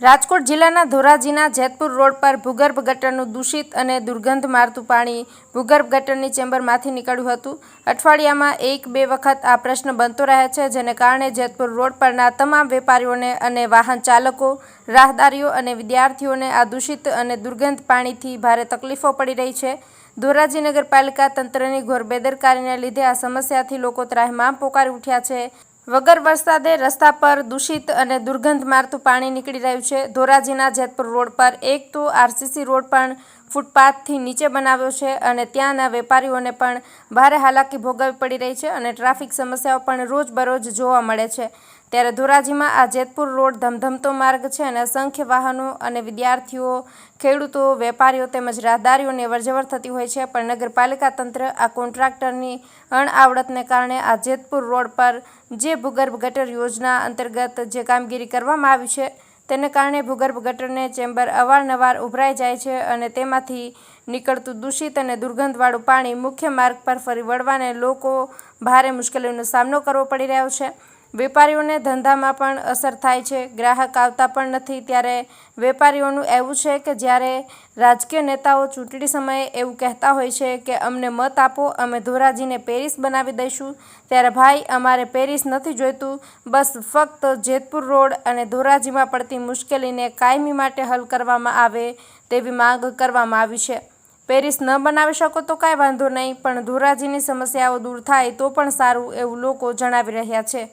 રાજકોટ જિલ્લાના ધોરાજીના જેતપુર રોડ પર ભૂગર્ભ ગટરનું દૂષિત અને દુર્ગંધ મારતું પાણી ભૂગર્ભ ગટરની ચેમ્બરમાંથી નીકળ્યું હતું. અઠવાડિયામાં એક બે વખત આ પ્રશ્ન બનતો રહે છે, જેને કારણે જેતપુર રોડ પરના તમામ વેપારીઓને અને વાહન ચાલકો, રાહદારીઓ અને વિદ્યાર્થીઓને આ દૂષિત અને દુર્ગંધ પાણીથી ભારે તકલીફો પડી રહી છે. ધોરાજી નગરપાલિકા તંત્રની ઘોર બેદરકારીને લીધે આ સમસ્યાથી લોકો ત્રાહિમામ પોકારી ઉઠ્યા છે. વગર વરસાદે રસ્તા પર દૂષિત અને દુર્ગંધ મારતું પાણી નીકળી રહ્યું છે. ધોરાજીના જેતપુર રોડ પર એક તો આરસીસી રોડ પણ ફૂટપાથથી નીચે બનાવ્યો છે અને ત્યાંના વેપારીઓને પણ ભારે હાલાકી ભોગવવી પડી રહી છે અને ટ્રાફિક સમસ્યાઓ પણ રોજબરોજ જોવા મળે છે. ત્યારે ધોરાજીમાં આ જેતપુર રોડ ધમધમતો માર્ગ છે અને અસંખ્ય વાહનો અને વિદ્યાર્થીઓ, ખેડૂતો, વેપારીઓ તેમજ રાહદારીઓની અવરજવર થતી હોય છે, પણ નગરપાલિકા તંત્ર આ કોન્ટ્રાક્ટરની અણઆવડતને કારણે આ જેતપુર રોડ પર જે ભૂગર્ભ ગટર યોજના અંતર્ગત જે કામગીરી કરવામાં આવી છે, તેને કારણે ભૂગર્ભ ગટરને ચેમ્બર અવારનવાર ઉભરાઈ જાય છે અને તેમાંથી નીકળતું દૂષિત અને દુર્ગંધવાળું પાણી મુખ્ય માર્ગ પર ફરી વળવાને લોકો ભારે મુશ્કેલીઓનો સામનો કરવો પડી રહ્યો છે. વેપારીઓને ધંધામાં પણ અસર થાય છે. ગ્રાહક આવતા પણ નથી ત્યારે વેપારીઓનું એવું છે કે જ્યારે રાજકીય નેતાઓ ચૂંટણી સમયે એવું કહેતા હોય છે કે, અમને મત આપો, અમે ધોરાજીને પેરિસ બનાવી દઈશું. ત્યારે, ભાઈ, અમારે પેરિસ નથી જોઈતું. બસ ફક્ત જેતપુર રોડ અને ધોરાજીમાં પડતી મુશ્કેલીને કાયમી માટે હલ કરવામાં આવે તેવી માંગ કરવામાં આવી છે. પેરિસ ન બનાવી શકો તો કાંઈ વાંધો નહીં, પણ ધોરાજીની સમસ્યાઓ દૂર થાય તો પણ સારું, એવું લોકો જણાવી રહ્યા છે.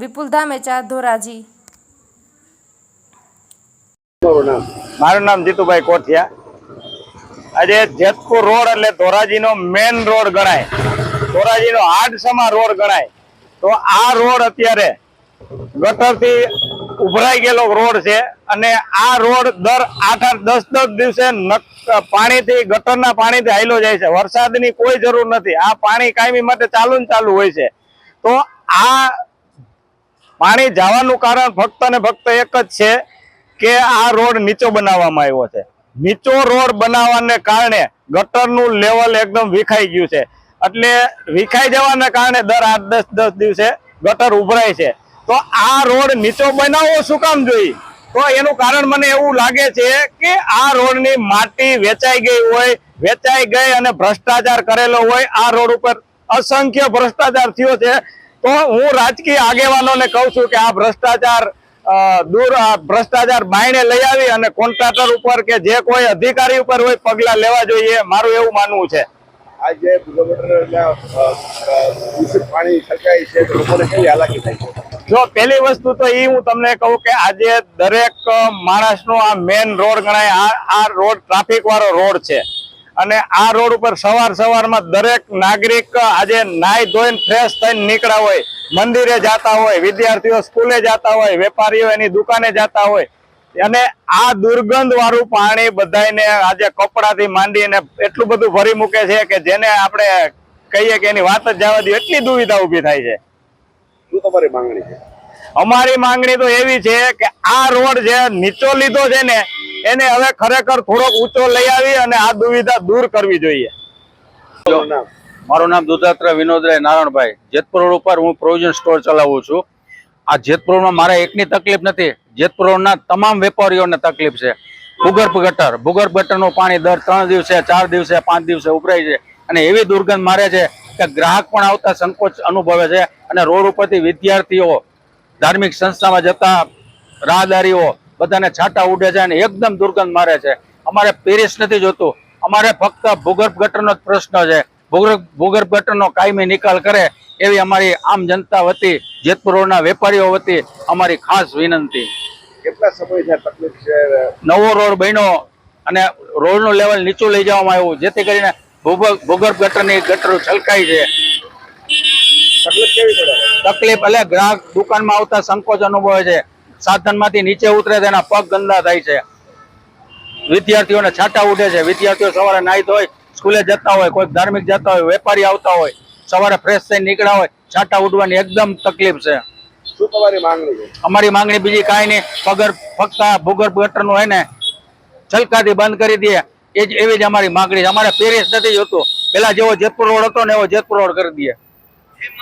વિપુલ ધામેચા ધોરાજી. નામ. મારું નામ જીતુભાઈ કોઠિયા. આજે જેતપુર રોડ એટલે ધોરાજીનો મેન રોડ ગણાય. ધોરાજીનો આડસમા રોડ ગણાય. તો આ રોડ અત્યારે ગટરથી ઉભરાઈ ગયેલો રોડ છે અને આ રોડ દર આઠ આઠ દસ દસ દિવસે નક- પાણીથી ગટરના પાણીથી હાઈલો જાય છે. વરસાદની કોઈ જરૂર નથી. આ પાણી કાયમી માટે ચાલુ ને ચાલુ હોય છે. તો આ પાણી જવાનું કારણ ફક્ત ને ફક્ત એક જ છે કે આ રોડ નીચો બનાવવામાં આવ્યો છે. નીચો રોડ બનાવવાને કારણે ગટરનું લેવલ એકદમ વિખાઈ ગયું છે. એટલે વિખાઈ જવાને કારણે દર આઠ દસ દસ દિવસે ગટર ઉભરાય છે. તો આ રોડ નીચો બનાવવો શું કામ જોઈએ? તો એનું કારણ મને એવું લાગે છે કે આ રોડની માટી વેચાઈ ગઈ હોય, વેચાઈ ગઈ અને ભ્રષ્ટાચાર કરેલો હોય, આ રોડ ઉપર અસંખ્ય ભ્રષ્ટાચાર થયો છે. તો હું રાજકીય આગેવાનોને કહું છું કે આ ભ્રષ્ટાચાર દૂર આ ભ્રષ્ટાચાર બાયણે લઈ આવી અને કોન્ટ્રાક્ટર ઉપર કે જે કોઈ અધિકારી ઉપર હોય પગલા લેવા જોઈએ મારું એવું માનવું છે. આજે જે પાણી છલકાય છે લોકોને કેવી હાલાકી થાય છે? જો પેલી વસ્તુ તો એ હું તમને કહું કે આજે દરેક માણસનો આ મેન રોડ ગણાય આ રોડ ટ્રાફિક વાળો રોડ છે. અને આ રોડ ઉપર સવાર સવારમાં દરેક નાગરિક આજે નાઈ ધોઈને ફ્રેશ થઈને નીકળ્યા હોય, મંદિરે જતા હોય, વિદ્યાર્થીઓ સ્કૂલે જતા હોય, વેપારીઓ એની દુકાને જતા હોય. અને આ દુર્ગંધ વાળું પાણી બધાને આજે કપડાથી માંડીને એટલું બધું ભરી મૂકે છે કે જેને આપણે કહીએ કે એની વાત જ જવા દઈએ, એટલી દુવિધા ઊભી થાય છે. શું તમારી માંગણી છે? અમારી માંગણી તો એવી છે કે આ રોડ જે નીચો લીધો છે ને, એને હવે ખરેખર થોડોક ઊંચો લઈ આવી અને આ દુવિધા દૂર કરવી જોઈએ. મારું નામ દુધાત્રા વિનોદરાય નારાયણભાઈ. જેતપુર રોડ ઉપર હું પ્રોવિઝન સ્ટોર ચલાવું છું. આ જેતપુર રોડમાં મારે એકની તકલીફ નથી. જેતપુર રોડના તમામ વેપારીઓને તકલીફ છે. ભૂગર્ભ ગટર. ભૂગર્ભ ગટરનું પાણી દર ત્રણ દિવસે, ચાર દિવસે, પાંચ દિવસે ઉભરાય છે. અને એવી દુર્ગંધ મારે છે કે ગ્રાહક પણ આવતા સંકોચ અનુભવે છે અને રોડ ઉપરથી વિદ્યાર્થીઓ ધાર્મિક સંસ્થામાં જતા રાહદારીઓ બધાને છાંટા ઉડે છે અને એકદમ દુર્ગંધ મારે છે. અમારે પેરિસ નથી જોતું. અમારે ફક્ત ભૂગર્ભ ગટરનો જ પ્રશ્ન છે. ભૂગર્ભ ભૂગર્ભ ગટરનો કાયમી નિકાલ કરે એવી અમારી આમ જનતા વતી જેતપુર રોડના વેપારીઓ વતી અમારી ખાસ વિનંતી. કેટલા સમય તકલીફ છે? નવો રોડ બન્યો અને રોડનું લેવલ નીચું લઈ જવામાં આવ્યું જેથી કરીને ભૂગર્ભ ભૂગર્ભ ગટરની ગટરો છલકાઈ છે. તકલીફ એટલે ગ્રાહક દુકાનમાં આવતા સંકોચ અનુભવે છે. સાધનમાંથી નીચે ઉતરે તેના પગ ગંદા થાય છે. વિદ્યાર્થીઓને છાંટા ઉડે છે. વિદ્યાર્થીઓ સવારે નાહી હોય સ્કૂલે જતા હોય કોઈક ધાર્મિક જતા હોય વેપારી આવતા હોય સવારે ફ્રેશ થઈને નીકળ્યા હોય છાંટા ઉડવાની એકદમ તકલીફ છે. શું તમારી માંગણી છે? અમારી માંગણી બીજી કાંઈ નહીં. પગર ફક્ત ભૂગર્ભ ગટરનું હોય ને છલકાથી બંધ કરી દે એ જ એવી જ અમારી માંગણી છે. અમારે પેરિસ નથી જોતું. પેલા જેવો જેતપુર રોડ હતો ને એવો જેતપુર રોડ કરી દે